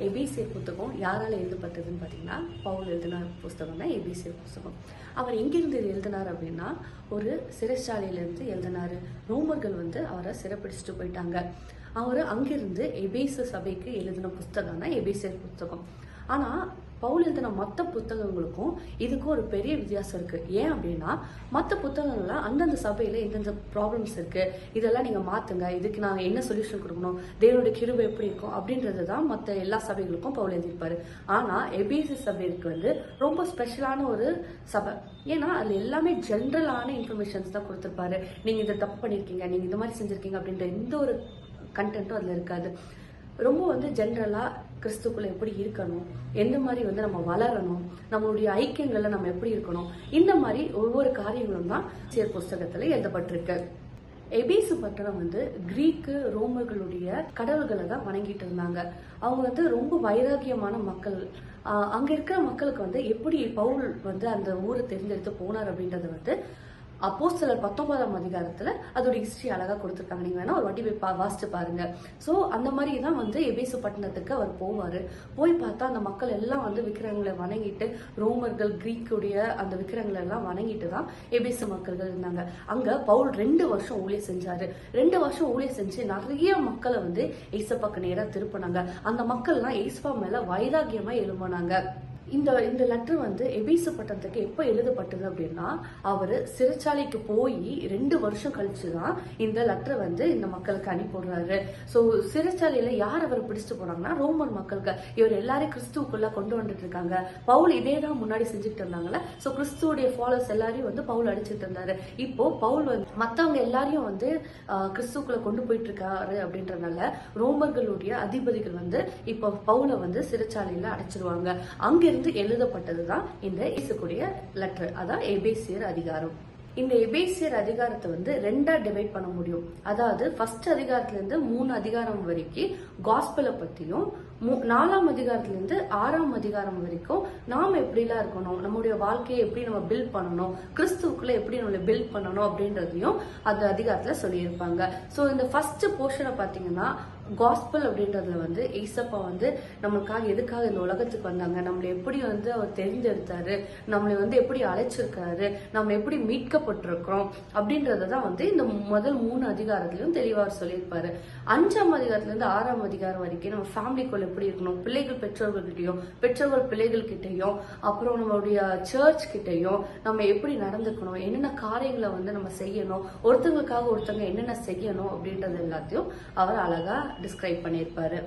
எபிசிஏ புத்தகம் யாரால் எழுதப்பட்டதுன்னு பார்த்தீங்கன்னா பவுல் எழுதினார் புஸ்தகம் தான் எபிசியர் புஸ்தகம். அவர் எங்கிருந்து எழுதினார் அப்படின்னா ஒரு சிறைச்சாலையிலேருந்து எழுதினார். ரோமர்கள் வந்து அவரை சிறைப்பிடிச்சிட்டு போயிட்டாங்க. அவர் அங்கிருந்து எபேச சபைக்கு எழுதின புஸ்தகம் தான் எபேசியர் புஸ்தகம் ஆனால் பவுல் எழுதின மற்ற புத்தகங்களுக்கும் இதுக்கும் ஒரு பெரிய வித்தியாசம் இருக்கு. ஏன் அப்படின்னா மற்ற புத்தகங்கள்லாம் அந்தந்த சபையில எந்தெந்த ப்ராப்ளம்ஸ் இருக்கு. இதெல்லாம் நீங்க மாத்துங்க. இதுக்கு நான் என்ன சொல்யூஷன் கொடுக்கணும்? தேவனுடைய கிருபை எப்படி இருக்கும்? அப்படின்றது தான் மற்ற எல்லா சபைகளுக்கும் பவுல் எழுதியிருப்பாரு. ஆனா எபிசி சபைக்கு வந்து ரொம்ப ஸ்பெஷலான ஒரு சபை. ஏன்னா அதுல எல்லாமே ஜென்ரலான இன்ஃபர்மேஷன்ஸ் தான் கொடுத்துருப்பாரு. நீங்க இதை தப்பு பண்ணிருக்கீங்க நீங்க இந்த மாதிரி செஞ்சிருக்கீங்க அப்படின்ற எந்த ஒரு கண்டென்ட்டும் அதுல இருக்காது. ரொம்ப வந்து ஜென்ரலாக கிறிஸ்துக்குள்ள எப்படி இருக்கணும்? எந்த மாதிரி வந்து நம்ம வளரணும்? நம்மளுடைய ஐக்கியங்கள்ல நம்ம எப்படி இருக்கணும்? இந்த மாதிரி ஒவ்வொரு காரியங்களும் தான் சேர் புஸ்தகத்துல எழுதப்பட்டிருக்கு. எபேசு பட்டணம் வந்து கிரீக்கு ரோமர்களுடைய கடவுள்களை தான் வணங்கிட்டு இருந்தாங்க. அவங்க வந்து ரொம்ப வைராகியமான மக்கள். அங்க இருக்கிற மக்களுக்கு வந்து எப்படி பவுல் வந்து அந்த ஊரை தெரிஞ்செடுத்து போனார் அப்படின்றத வந்து அப்போஸ்தலர் பத்தொன்பதாம் அதிகாரத்துல அதோட ஹிஸ்டரி அழகா கொடுத்துருக்காங்க. நீங்க வேணா ஒரு வாட்டி போய் பா- வாசிச்சு பாருங்க. சோ அந்த மாதிரி தான் வந்து எபேசு பட்டணத்துக்கு அவர் போவாரு. போய் பார்த்தா அந்த மக்கள் எல்லாம் வந்து விக்கிரகங்களை வணங்கிட்டு ரோமர்கள் கிரீக்குடைய அந்த விக்கிரங்களை எல்லாம் வணங்கிட்டு தான் எபேசு மக்கள்கள் இருந்தாங்க. அங்க பவுல் ரெண்டு வருஷம் ஊழிய செஞ்சாரு. ரெண்டு வருஷம் ஊழியம் செஞ்சு நிறைய மக்களை வந்து ஏசப்பாக்கு நேரா திருப்பினாங்க. அந்த மக்கள்லாம் ஏசப்பா மேல வைராகியமா எழும்பினாங்க. இந்த இந்த லெட்டர் வந்து எபேசு பட்டணத்துக்கு எப்போ எழுதப்பட்டது அப்படின்னா அவர் சிறைச்சாலைக்கு போய் ரெண்டு வருஷம் கழிச்சு தான் இந்த லெட்டர் வந்து இந்த மக்களுக்கு அனுப்பிடுறாரு ஸோ சிறைச்சாலையில யார் அவர் பிடிச்சிட்டு போனாங்கன்னா ரோமன் மக்களுக்கு இவர் எல்லாரையும் கிறிஸ்துவுக்குள்ள கொண்டு வந்துட்டு இருக்காங்க. பவுல் இதே தான் முன்னாடி செஞ்சுட்டு இருந்தாங்கல்ல? ஸோ கிறிஸ்துவோடைய ஃபாலோஸ் எல்லாரையும் வந்து பவுல் அடிச்சிட்டு இருந்தாரு. இப்போ பவுல் வந்து மற்றவங்க எல்லாரையும் வந்து கிறிஸ்துக்குள்ள கிறிஸ்துவுக்குள்ள கொண்டு போயிட்டு இருக்காரு அப்படின்றதுனால ரோமர்களுடைய அதிபதிகள் வந்து இப்போ பவுலை வந்து சிறைச்சாலையில அடைச்சிருவாங்க. அங்கிருந்து எழுதப்பட்டதுதான் இந்த இசுக்குடைய லெட்டர் அதான் எபேசியர் அதிகாரம். இந்த எபேசியர் அதிகாரத்தை வந்து ரெண்டா டிவைட் பண்ண முடியும். அதாவது ஃபர்ஸ்ட் அதிகாரத்துல இருந்து மூணு அதிகாரம் வரைக்கும் காஸ்பலை பத்தியும் மூ- நாலாம் அதிகாரத்துல இருந்து ஆறாம் அதிகாரம் வரைக்கும் நாம எப்படிலாம் இருக்கணும் நம்முடைய வாழ்க்கையை எப்படி நம்ம பில்ட் பண்ணணும் கிறிஸ்துவுக்குள்ள எப்படி நம்மளை பில்ட் பண்ணணும் அப்படின்றதையும் அந்த அதிகாரத்துல சொல்லியிருப்பாங்க. ஸோ இந்த ஃபர்ஸ்ட் போர்ஷனை பாத்தீங்கன்னா காஸ்பல் அப்படின்றதுல வந்து ஈசப்பா வந்து நம்மளுக்காக எதுக்காக இந்த உலகத்துக்கு வந்தாங்க? நம்மளை எப்படி வந்து அவர் தெரிந்தெடுத்தாரு? நம்மளை வந்து எப்படி அழைச்சிருக்காரு? நம்ம எப்படி மீட்கப்பட்டிருக்கிறோம்? அப்படின்றத தான் வந்து இந்த முதல் மூணு அதிகாரத்திலையும் தெளிவாக சொல்லியிருப்பாரு. அஞ்சாம் அதிகாரத்திலேருந்து ஆறாம் அதிகாரம் வரைக்கும் நம்ம ஃபேமிலிக்குள்ள எப்படி இருக்கணும்? பிள்ளைகள் பெற்றோர்கள்கிட்டையும் பெற்றோர்கள் பிள்ளைகள் கிட்டையும் அப்புறம் நம்மளுடைய சர்ச் கிட்டையும் நம்ம எப்படி நடந்துக்கணும்? என்னென்ன காரியங்களை வந்து நம்ம செய்யணும்? ஒருத்தங்களுக்காக ஒருத்தங்க என்னென்ன செய்யணும்? அப்படின்றது எல்லாத்தையும் அவர் அழகா டிஸ்கிரைப் பண்ணியிருப்பாரு